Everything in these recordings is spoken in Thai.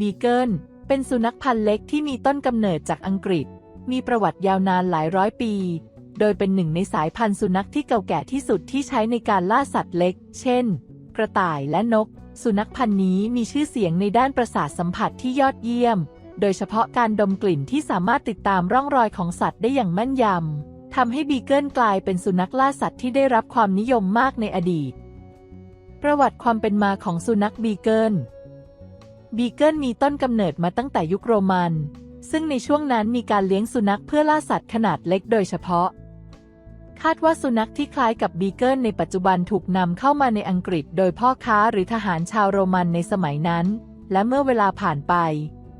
บีเกิลเป็นสุนัขพันธุ์เล็กที่มีต้นกำเนิดจากอังกฤษ มีประวัติยาวนานหลายร้อยปี โดยเป็นหนึ่งในสายพันธุ์สุนัขที่เก่าแก่ที่สุดที่ใช้ในการล่าสัตว์เล็ก เช่น กระต่ายและนก สุนัขพันธุ์นี้มีชื่อเสียงในด้านประสาทสัมผัสที่ยอดเยี่ยม โดยเฉพาะการดมกลิ่นที่สามารถติดตามร่องรอยของสัตว์ได้อย่างแม่นยำทำให้บีเกิลกลายเป็นสุนัขล่าสัตว์ที่ได้รับความนิยมมากในอดีต ประวัติความเป็นมาของสุนัขบีเกิล บีเกิลมีต้นกำเนิดมาตั้งแต่ยุคโรมัน ซึ่งในช่วงนั้นมีการเลี้ยงสุนัขเพื่อล่าสัตว์ขนาดเล็กโดยเฉพาะ คาดว่าสุนัขที่คล้ายกับบีเกิลในปัจจุบันถูกนำเข้ามาในอังกฤษ โดยพ่อค้าหรือทหารชาวโรมันในสมัยนั้น และเมื่อเวลาผ่านไป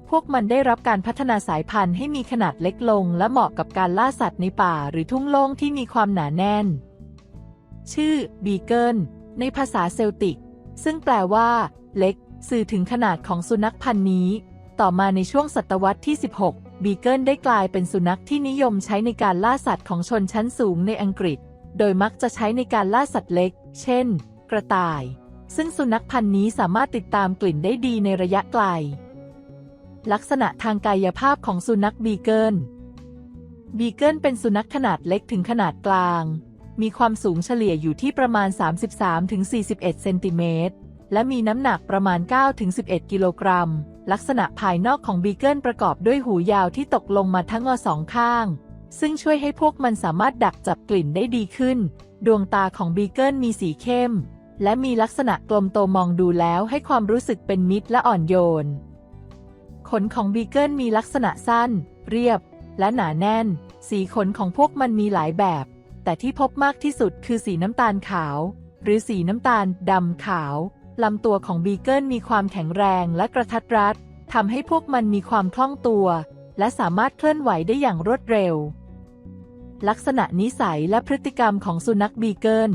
พวกมันได้รับการพัฒนาสายพันธุ์ให้มีขนาดเล็กลง และเหมาะกับการล่าสัตว์ในป่าหรือทุ่งโล่งที่มีความหนาแน่น ชื่อบีเกิลในภาษาเซลติก ซึ่งแปลว่า เล็ก สื่อถึงขนาดของสุนัขพันธุ์นี้ ต่อมาในช่วงศตวรรษที่ 16 บีเกิลได้กลายเป็นสุนัขที่นิยมใช้ในการล่าสัตว์ของชนชั้นสูงในอังกฤษ โดยมักจะใช้ในการล่าสัตว์เล็ก เช่น กระต่าย ซึ่งสุนัขพันธุ์นี้สามารถติดตามกลิ่นได้ดีในระยะไกล ลักษณะทางกายภาพของสุนัขบีเกิล บีเกิลเป็นสุนัขขนาดเล็กถึงขนาดกลางมีความสูงเฉลี่ยอยู่ที่ประมาณ 33-41 เซนติเมตร และมีน้ำหนักประมาณ 9-11 กิโลกรัม ลักษณะภายนอกของบีเกิลประกอบด้วยหูยาวที่ตกลงมาทั้งอสองข้าง ซึ่งช่วยให้พวกมันสามารถดักจับกลิ่นได้ดีขึ้น ดวงตาของบีเกิลมีสีเข้ม และมีลักษณะกลมโตมองดูแล้วให้ความรู้สึกเป็นมิตรและอ่อนโยน ขนของบีเกิลมีลักษณะสั้น เรียบ และหนาแน่น สีขนของพวกมันมีหลายแบบ แต่ที่พบมากที่สุดคือสีน้ำตาลขาว หรือสีน้ำตาลดำขาว ลำตัวของบีเกิลมีความแข็งแรงและกระทัดรัดทำให้พวกมันมีความคล่องตัว และสามารถเคลื่อนไหวได้อย่างรวดเร็ว ลักษณะนิสัยและพฤติกรรมของสุนัขบีเกิล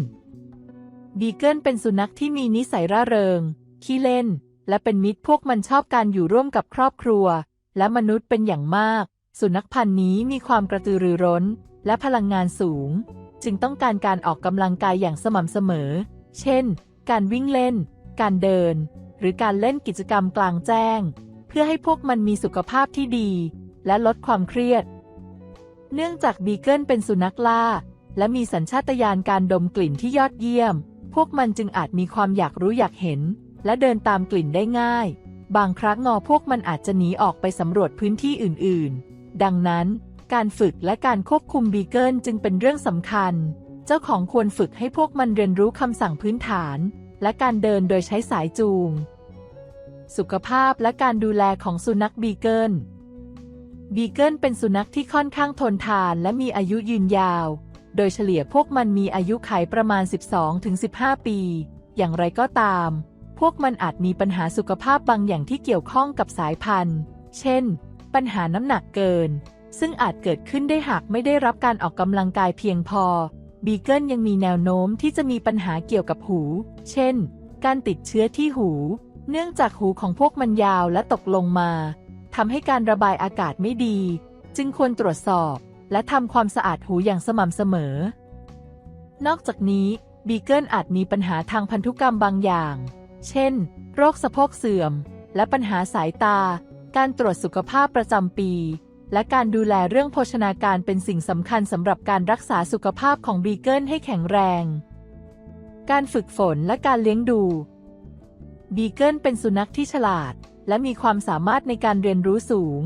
บีเกิลเป็นสุนัขที่มีนิสัยร่าเริง ขี้เล่น และเป็นมิตรพวกมันชอบการอยู่ร่วมกับครอบครัว และมนุษย์เป็นอย่างมาก สุนัขพันธุ์นี้มีความกระตือรือร้น และพลังงานสูง จึงต้องการการออกกำลังกายอย่างสม่ำเสมอ เช่น การวิ่งเล่น การเดิน หรือการเล่นกิจกรรมกลางแจ้ง เพื่อให้พวกมันมีสุขภาพที่ดี และลดความเครียด เนื่องจากบีเกิลเป็นสุนัขล่า และมีสัญชาตญาณการดมกลิ่นที่ยอดเยี่ยม พวกมันจึงอาจมีความอยากรู้อยากเห็น และเดินตามกลิ่นได้ง่าย บางครั้งงอพวกมันอาจจะหนีออกไปสำรวจพื้นที่อื่นๆ ดังนั้นการฝึกและการควบคุมบีเกิลจึงเป็นเรื่องสำคัญ เจ้าของควรฝึกให้พวกมันเรียนรู้คำสั่งพื้นฐาน และการเดินโดยใช้สายจูง สุขภาพและการดูแลของสุนัขบีเกิล บีเกิลเป็นสุนัขที่ค่อนข้างทนทานและมีอายุยืนยาว โดยเฉลี่ยพวกมันมีอายุขัยประมาณ 12-15 ปี อย่างไรก็ตาม พวกมันอาจมีปัญหาสุขภาพบางอย่างที่เกี่ยวข้องกับสายพันธุ์ เช่น ปัญหาน้ำหนักเกิน ซึ่งอาจเกิดขึ้นได้หากไม่ได้รับการออกกำลังกายเพียงพอ บีเกิลยังมีแนวโน้มที่จะมีปัญหาเกี่ยวกับหู เช่น การติดเชื้อที่หู เนื่องจากหูของพวกมันยาวและตกลงมา ทำให้การระบายอากาศไม่ดี จึงควรตรวจสอบ และทำความสะอาดหูอย่างสม่ำเสมอ นอกจากนี้ บีเกิลอาจมีปัญหาทางพันธุกรรมบางอย่าง เช่น โรคสะโพกเสื่อม และปัญหาสายตา การตรวจสุขภาพประจำปี และการดูแลเรื่องโภชนาการเป็นสิ่งสำคัญสำหรับการรักษาสุขภาพของบีเกิลให้แข็งแรง การฝึกฝนและการเลี้ยงดู บีเกิลเป็นสุนัขที่ฉลาด และมีความสามารถในการเรียนรู้สูง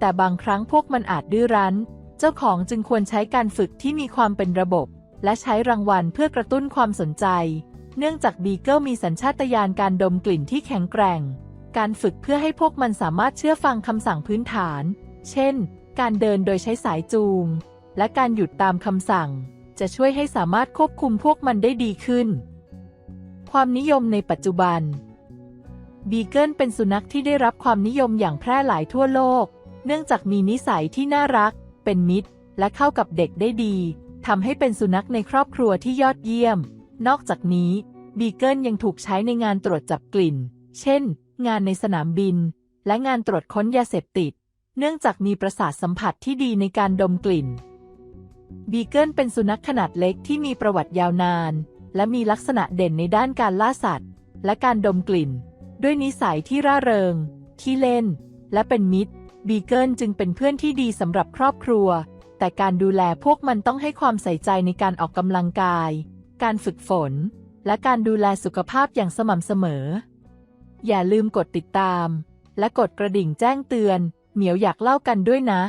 แต่บางครั้งพวกมันอาจดื้อรั้น เจ้าของจึงควรใช้การฝึกที่มีความเป็นระบบ และใช้รางวัลเพื่อกระตุ้นความสนใจ เนื่องจากบีเกิลมีสัญชาตญาณการดมกลิ่นที่แข็งแกร่ง การฝึกเพื่อให้พวกมันสามารถเชื่อฟังคำสั่งพื้นฐาน เช่น การเดินโดยใช้สายจูง และการหยุดตามคำสั่ง จะช่วยให้สามารถควบคุมพวกมันได้ดีขึ้น ความนิยมในปัจจุบัน บีเกิลเป็นสุนัขที่ได้รับความนิยมอย่างแพร่หลายทั่วโลก เนื่องจากมีนิสัยที่น่ารัก เป็นมิตร และเข้ากับเด็กได้ดีทำให้เป็นสุนัขในครอบครัวที่ยอดเยี่ยม นอกจากนี้ บีเกิลยังถูกใช้ในงานตรวจจับกลิ่น เช่น งานในสนามบิน และงานตรวจค้นยาเสพติด เนื่องจากมีประสาทสัมผัสที่ดีในการดมกลิ่น บีเกิลเป็นสุนัขขนาดเล็กที่มีประวัติยาวนาน และมีลักษณะเด่นในด้านการล่าสัตว์ และการดมกลิ่น ด้วยนิสัยที่ร่าเริงขขี้เล่น และเป็นมิตร บีเกิลจึงเป็นเพื่อนที่ดีสำหรับครอบครัว แต่การดูแลพวกมันต้องให้ความใส่ใจในการออกกำลังกาย การฝึกฝน และการดูแลสุขภาพอย่างสม่ำเสมอ อย่าลืมกดติดตาม และกดกระดิ่งแจ้งเตือน เหมียวอยากเล่ากันด้วยนะ